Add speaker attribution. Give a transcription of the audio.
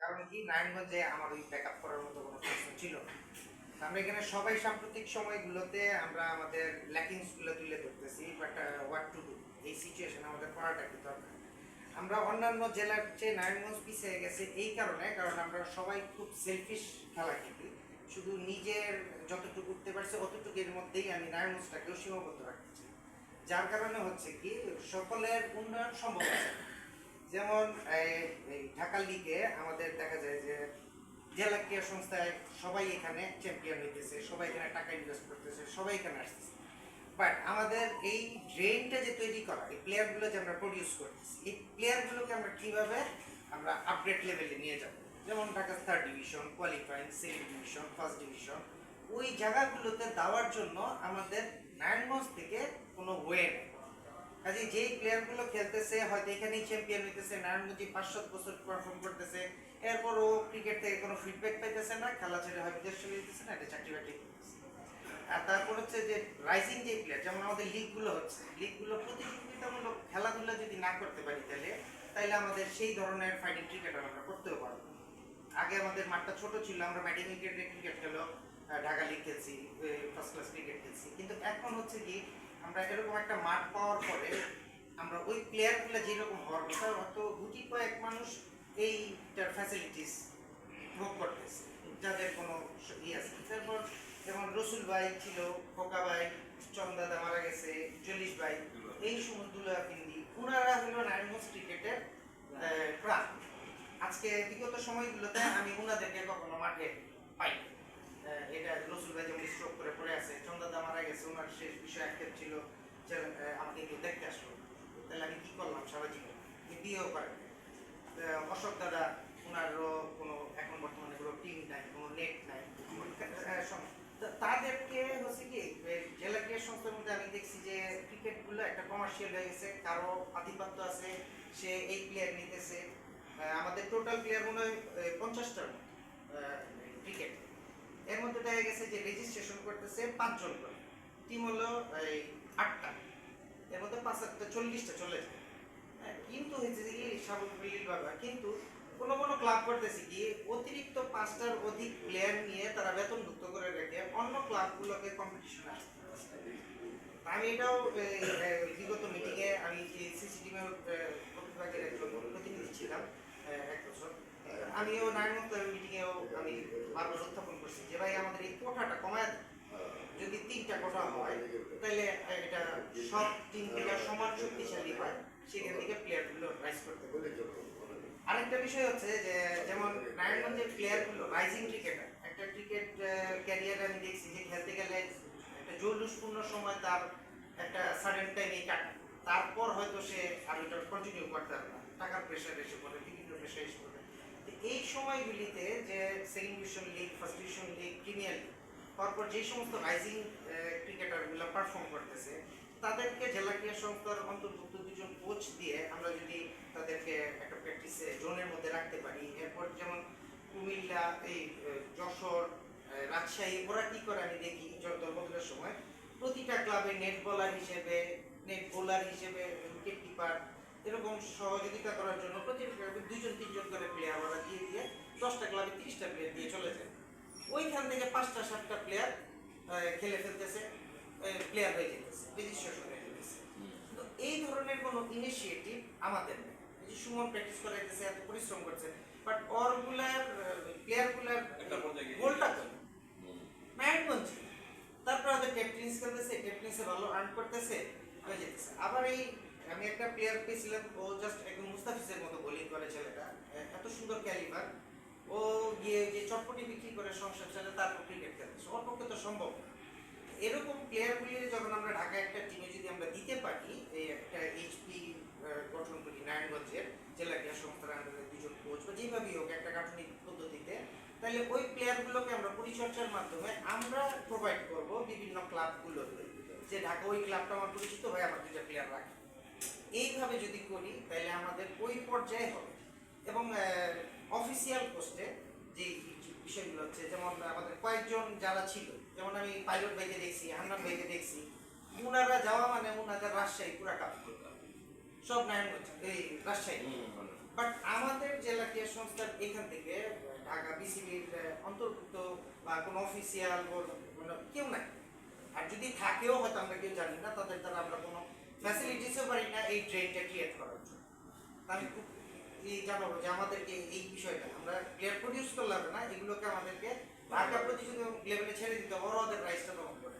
Speaker 1: কারণ কি নারায়ণগঞ্জে আমার ওই ব্যাকআপ করার মতো কোনো প্রশ্ন ছিল আমরা এখানে সবাই সাম্প্রতিক সময়গুলোতে আমরা আমাদের ল্যাকিংসগুলো তুলে ধরতেছি বাট হোয়াট টু ডু এই সিচুয়েশন আমাদের করাটা কি দরকার। আমরা অন্যান্য জেলার চেয়ে নারায়ণগঞ্জ পিছিয়ে গেছে এই কারণে, কারণ আমরা সবাই খুব সেলফিশ খেলা খেলি। শুধু নিজের যতটুকু উঠতে পারছে অতটুকুর মধ্যেই আমি নারায়ণগঞ্জটাকেও সীমাবদ্ধ রাখতে যার কারণে হচ্ছে কি, সকলের উন্নয়ন সম্ভব আছে যেমন, এই- ঢাকা লিগে আমাদের দেখা যায় যে জেলা ক্রীড়া সংস্থায় সবাই এখানে চ্যাম্পিয়ন হইতেছে, সবাই এখানে টাকা ইনভেস্ট করতেছে, সবাই এখানে আসতেছে। বাট আমাদের এই ড্রেনটা যে তৈরি করা, এই প্লেয়ারগুলো যে আমরা প্রডিউস করতেছি, এই প্লেয়ারগুলোকে আমরা কীভাবে আমরা আপগ্রেড লেভেলে নিয়ে যাব? যেমন Dhaka third division qualifying second division first division ওই জায়গাগুলোতে দেওয়ার জন্য আমাদের নারায়ণগঞ্জ থেকে কোনো ওয়ে নেই। কাজে যেই প্লেয়ারগুলো খেলতেছে, হয়তো এখানেই চ্যাম্পিয়ন হইতেছে নারায়ণগঞ্জে পাঁচ সাত বছর পারফর্ম করতেছে এরপর ও ক্রিকেট থেকে কোনো ফিডব্যাক পাইতেছে না, খেলা ছেড়ে হয় বিদেশ চলে যেতেছে না, এটা চাকরি বাকরি আর তারপর হচ্ছে যে রাইজিং যে প্লেয়ার যেমন আমাদের লিগগুলো হচ্ছে লিগগুলো প্রতিযোগিতামূলক খেলাধুলা যদি না করতে পারি তাহলে তাহলে আমাদের সেই ধরনের ফাইটিং ক্রিকেট আমরা করতেও পারব আগে আমাদের মাঠটা ছোট ছিল, আমরা ব্যাটিং উইকেটে ক্রিকেট খেলো ঢাকা লিগ খেলছি ফার্স্ট ক্লাস ক্রিকেট খেলছি। কিন্তু এখন হচ্ছে কি আমরা এরকম একটা মাঠ পাওয়ার পরে আমরা ওই প্লেয়ারগুলো যেরকম হওয়ার কথা, অত গুটি কয়েক মানুষ এইটার ফ্যাসিলিটিস ভোগ করতেছে। যাদের কোনো ইয়ে আছে। তারপর যেমন রসুল ভাই ছিল, খোকা ভাই চন্দাদা মারা গেছে চল্লিশ ভাই, এই সমস্তগুলো পিন্দি ওনারা হলো নারায়ণগঞ্জ ক্রিকেটের প্রাণ। আজকে বিগত সময়গুলোতে আমি ওনাদেরকে কখনো মাঠে পাই এটা রসুল ভাই যেমন স্ট্রোক করে পড়ে আছে চন্দাদা মারা গেছে ওনার শেষ বিষয় একটা ছিল আমাকে কেউ দেখতে আসলো। তাহলে আমি কি করলাম সারা জীবন? বিয়েও করেন অশোক দাদা ওনারও কোনো, এখন বর্তমানে কোনো টিম নাই, কোনো নেট নাই। তাদেরকে হচ্ছে কি জেলা ক্রীড়া সংস্থার মধ্যে আমি দেখছি যে ক্রিকেটগুলো একটা কমার্শিয়াল হয়ে গেছে, কারও আধিপত্য আছে, সে এই প্লেয়ার নিতেছে। আমাদের টোটাল প্লেয়ার মনে হয় পঞ্চাশটার মতো ক্রিকেট। এর মধ্যে দেখা গেছে যে রেজিস্ট্রেশন করতেছে পাঁচজন করে। টিম হলো এই আটটা এর মধ্যে পাঁচ আটটা চল্লিশটা চলে যায় হ্যাঁ, কিন্তু হচ্ছে কি স্বাভাবিক ব্যাপার কিন্তু কোনো কোনো ক্লাব করতেছে কি অতিরিক্ত পাঁচটার অধিক প্লেয়ার নিয়ে তারা বেতনভুক্ত করে রেখে অন্য ক্লাবগুলোকে কম্পিটিশনে আসতে। আমি এটাও বিগত মিটিংয়ে আমি সিসিটিভির প্রতিভাগের একজন প্রতিনিধি ছিলাম এক বছর আমিও নারায়ণগঞ্জ মিটিংয়েও আমি বারবার উত্থাপন করছি যে ভাই আমাদের এই কোঠাটা কমায়। যদি তিনটা কোঠা হয়, তাহলে এটা সব টিমগুলো সমান শক্তিশালী হয়। সেখান থেকে প্লেয়ারগুলো রাইজ করতে পারে। আরেকটা বিষয় হচ্ছে যে, যেমন নারায়ণগঞ্জের প্লেয়ারগুলো রাইজিং ক্রিকেটার একটা ক্রিকেট ক্যারিয়ার আমি দেখছি যে খেলতে গেলে একটা জৌলুসপূর্ণ সময় তার একটা সাডেন টাইমে কাটে তারপর হয়তো সে আর ওইটা কন্টিনিউ করতে পারবে না। টাকার প্রেশার এসে পড়ে, বিভিন্ন প্রেশার এসে পড়ে। এই সময়গুলিতে যে second division league first division league premier league পরপর যে সমস্ত রাইজিং ক্রিকেটারগুলো পারফর্ম করতেছে, তাদেরকে জেলা ক্রীড়া সংস্থার অন্তর্ভুক্ত দুজন কোচ দিয়ে আমরা যদি তাদেরকে একটা প্র্যাকটিসে জোনের মধ্যে রাখতে পারি, এরপর যেমন কুমিল্লা, এই যশোর রাজশাহী, ওরা কি করে আমি দেখি দলবদলের সময়? প্রতিটা ক্লাবে নেট বলার হিসেবে নেট বোলার হিসেবে উইকেট কিপার এরকম সহযোগিতা করার জন্য প্রতিটা ক্লাবে দুইজন, তিনজন করে প্লেয়ার ওরা দিয়ে দিয়ে দশটা ক্লাবে তিরিশটা প্লেয়ার দিয়ে চলে যায়। ওইখান থেকে পাঁচটা সাতটা প্লেয়ার খেলে ফেলতেছে প্লেয়ার হয়ে যেতেছে রেজিস্ট্রেশন হয়ে যেতেছে। তো এই ধরনের কোনো ইনিশিয়েটিভ আমাদের নেই। যে সুমন প্র্যাকটিস করাইতেছে এত পরিশ্রম করছে বাট অরগুলার প্লেয়ারগুলার গোলটা তারপর ওদের ক্যাপ্টেন্স খেলতেছে ক্যাপ্টেন্সে ভালো আর্ন করতেছে হয়ে যেতেছে। আবার এই আমি একটা প্লেয়ার পেয়েছিলাম ও জাস্ট একদম মুস্তাফিজের মতো বোলিং করে ছেলেটা এত সুন্দর ক্যালিবার ও গিয়ে যে চটপটি বিক্রি করে সংসার চালে তারপর ক্রিকেট খেলতেছে ওর পক্ষে তো সম্ভব এরকম প্লেয়ারগুলি যখন আমরা ঢাকা একটা টিমে যদি আমরা দিতে পারি, এই একটা এইচপি গঠন করি নারায়ণগঞ্জের জেলা ক্রীড়া সংস্থার আন্ডারে দুজন কোচ বা যেভাবেই হোক একটা গাঠনিক পদ্ধতিতে, তাহলে ওই প্লেয়ারগুলোকে আমরা পরিচর্যার মাধ্যমে আমরা প্রোভাইড করব বিভিন্ন ক্লাবগুলোতে যে ঢাকা ওই ক্লাবটা আমার পরিচিত হয় আমার দুইটা প্লেয়ার রাখে। এইভাবে যদি করি, তাহলে আমাদের ওই পর্যায়ে হবে। এবং অফিসিয়াল পোস্টে যে বিষয়গুলো হচ্ছে যেমন আমাদের কয়েকজন যারা ছিল যেমন আমি পাইলট ভাইকে দেখছি হান্নান ভাইকে দেখছি উনারা যাওয়া মানে উনাদের রাজশাহী পুরা কাপ সব নারায়ণগঞ্জ এই রাজশাহী। বাট আমাদের জেলা ক্রিয়া সংস্থার এখান থেকে ঢাকা বিসিবির অন্তর্ভুক্ত বা কোনো অফিসিয়াল মানে কেউ নাই। আর যদি থাকেও হয়তো আমরা কেউ জানি না তাদের দ্বারা আমরা কোনো ফ্যাসিলিটিসও পারি না এই ট্রেনটা ক্রিয়েট করার জন্য। আমি খুব জানাব যে আমাদেরকে এই বিষয়টা, আমরা ক্লিয়ার প্রডিউস করলে হবে না, এগুলোকে আমাদেরকে ঢাকা প্রতিযোগিতা লেভেলে ছেড়ে দিতে হবে, ওরা ওদের প্রাইসটা তখন করে।